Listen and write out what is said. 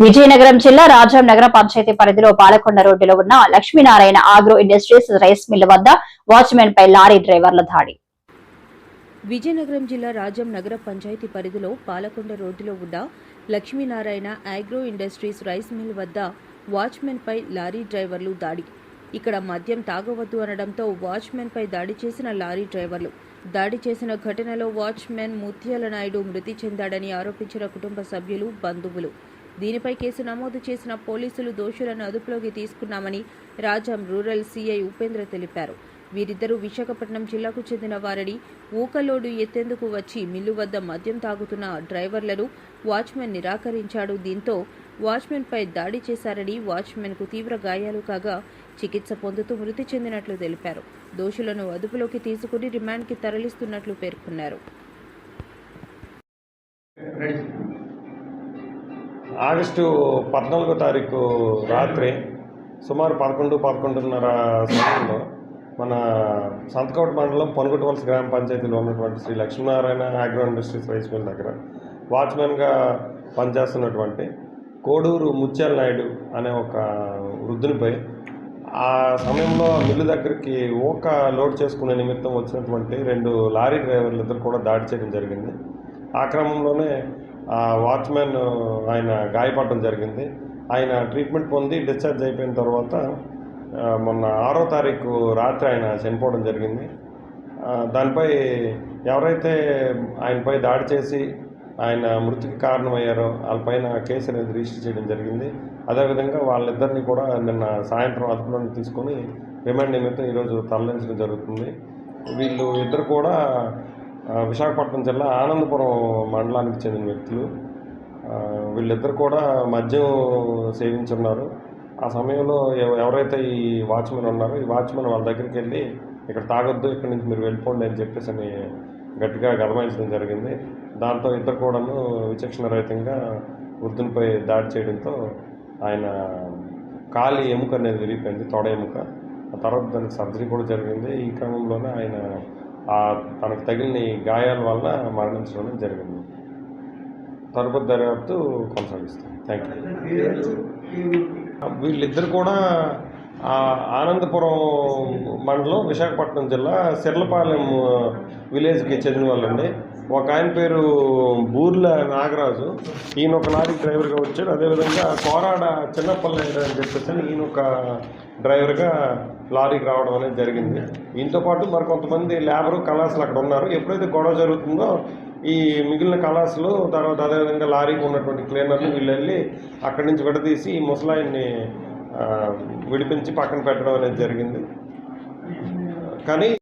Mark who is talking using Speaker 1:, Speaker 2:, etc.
Speaker 1: విజయనగరం జిల్లా రాజాం నగర పంచాయతీ పరిధిలో పాలకొండ రోడ్డులో ఉన్న Lakshminarayana agro industries rice mill వద్ద వాచ్మెన్ పై లారీ డ్రైవర్ల దాడి.
Speaker 2: విజయనగరం జిల్లా రాజం నగర పంచాయతీ పరిధిలో పాలకొండ రోడ్డులో ఉన్న Lakshminarayana agro industries rice mill వద్ద వాచ్మెన్పై లారీ డ్రైవర్లు దాడి. ఇక్కడ మద్యం తాగవద్దు అనడంతో వాచ్మెన్పై దాడి చేసిన లారీ డ్రైవర్లు. దాడి చేసిన ఘటనలో వాచ్మెన్ ముత్యాల నాయుడు మృతి చెందాడని ఆరోపించిన కుటుంబ సభ్యులు బంధువులు. దీనిపై కేసు నమోదు చేసిన పోలీసులు దోషులను అదుపులోకి తీసుకున్నామని రాజాం రూరల్ సీఐ ఉపేంద్ర తెలిపారు. వీరిద్దరూ విశాఖపట్నం జిల్లాకు చెందిన వారని ఊకలోడు ఎత్తేందుకు వచ్చి మిల్లు వద్ద మద్యం తాగుతున్న డ్రైవర్లను వాచ్మెన్ నిరాకరించాడు. దీంతో వాచ్మెన్పై దాడి చేశారని వాచ్మెన్కు తీవ్ర గాయాలు కాగా చికిత్స పొందుతూ మృతి చెందినట్లు తెలిపారు. దోషులను అదుపులోకి తీసుకుని రిమాండ్కి తరలిస్తున్నట్లు పేర్కొన్నారు.
Speaker 3: ఆగస్టు పద్నాలుగో తారీఖు రాత్రి సుమారు పదకొండు పదకొండున్నర సమయంలో మన సంతకోట మండలం పొనగొట్టవలస గ్రామ పంచాయతీలో ఉన్నటువంటి Shri Lakshminarayana agro industries rice mill దగ్గర వాచ్మెన్గా పనిచేస్తున్నటువంటి కోడూరు ముత్యాల నాయుడు అనే ఒక వృద్ధునిపై ఆ సమయంలో మిల్లు దగ్గరికి ఊక లోడ్ చేసుకునే నిమిత్తం వచ్చినటువంటి రెండు లారీ డ్రైవర్లు ఇద్దరు కూడా దాడి చేయడం జరిగింది. ఆ క్రమంలోనే వాచ్మెన్ ఆయన గాయపడడం జరిగింది. ఆయన ట్రీట్మెంట్ పొంది డిశ్చార్జ్ అయిపోయిన తర్వాత మొన్న ఆరో తారీఖు రాత్రి ఆయన చనిపోవడం జరిగింది. దానిపై ఎవరైతే ఆయనపై దాడి చేసి ఆయన మృతికి కారణమయ్యారో వాళ్ళపైన కేసు అనేది రిజిస్టర్ చేయడం జరిగింది. అదేవిధంగా వాళ్ళిద్దరిని కూడా నిన్న సాయంత్రం అదుపులోకి తీసుకొని రిమాండ్ నిమిత్తం ఈరోజు తరలించడం జరుగుతుంది. వీళ్ళు ఇద్దరు కూడా విశాఖపట్నం జిల్లా ఆనందపురం మండలానికి చెందిన వ్యక్తులు. వీళ్ళిద్దరు కూడా మద్యం సేవించున్నారు. ఆ సమయంలో ఎవ- ఎవరైతే ఈ వాచ్మెన్ ఉన్నారో ఈ వాచ్మెన్ వాళ్ళ దగ్గరికి వెళ్ళి ఇక్కడ తాగొద్దు ఇక్కడ నుంచి మీరు వెళ్ళిపోండి అని చెప్పేసి అని గట్టిగా గదమాయించడం జరిగింది. దాంతో ఇద్దరు కూడాను విచక్షణ రహితంగా వృద్ధునిపై దాడి చేయడంతో ఆయన కాలి ఎముక అనేది విరిగిపోయింది తొడ ఎముక. ఆ తర్వాత దానికి సర్జరీ కూడా జరిగింది. ఈ క్రమంలోనే ఆయన తనకు తగిలిన గాయాల వల్ల మరణించడం జరిగింది. తరుపతి దర్యాప్తు కొనసాగిస్తాం. థ్యాంక్ యూ వీళ్ళిద్దరు కూడా ఆనందపురం మండలం విశాఖపట్నం జిల్లా సిర్లపాలెం విలేజ్కి చెందిన వాళ్ళండి. ఒక ఆయన పేరు బూర్ల నాగరాజు. ఈయన ఒక లారీ డ్రైవర్గా వచ్చాడు. అదేవిధంగా కోరాడ చిన్నపల్లి అని చెప్పేసి ఈయన ఒక డ్రైవర్గా లారీకి రావడం అనేది జరిగింది. దీంతో పాటు మరి కొంతమంది లేబరు కళాసులు అక్కడ ఉన్నారు. ఎప్పుడైతే గొడవ జరుగుతుందో ఈ మిగిలిన కళాసులు తర్వాత అదేవిధంగా లారీకి ఉన్నటువంటి క్లీనర్లు వీళ్ళు వెళ్ళి అక్కడి నుంచి విడదీసి ఈ ముసలాయిని విడిపించి పక్కన పెట్టడం అనేది జరిగింది. కానీ